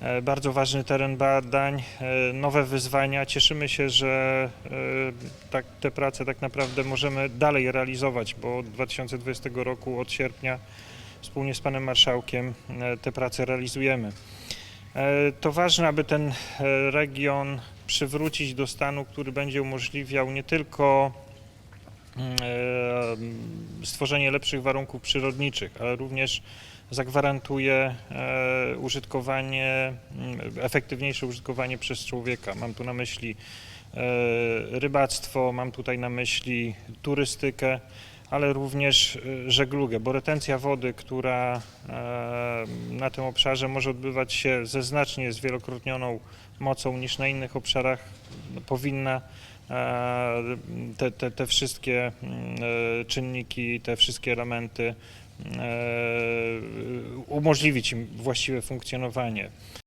E, Bardzo ważny teren badań, e, nowe wyzwania. Cieszymy się, że e, tak, te prace tak naprawdę możemy dalej realizować, bo od 2020 roku, od sierpnia, wspólnie z panem marszałkiem te prace realizujemy. To ważne, aby ten region przywrócić do stanu, który będzie umożliwiał nie tylko mm, stworzenie lepszych warunków przyrodniczych, ale również zagwarantuje e, użytkowanie, mm, efektywniejsze użytkowanie przez człowieka. Mam tu na myśli e, rybactwo, mam tutaj na myśli turystykę, ale również e, żeglugę, bo retencja wody, która e, na tym obszarze może odbywać się ze znacznie zwielokrotnioną mocą niż na innych obszarach, powinna e, te, te, te wszystkie e, czynniki, te wszystkie elementy umożliwić im właściwe funkcjonowanie.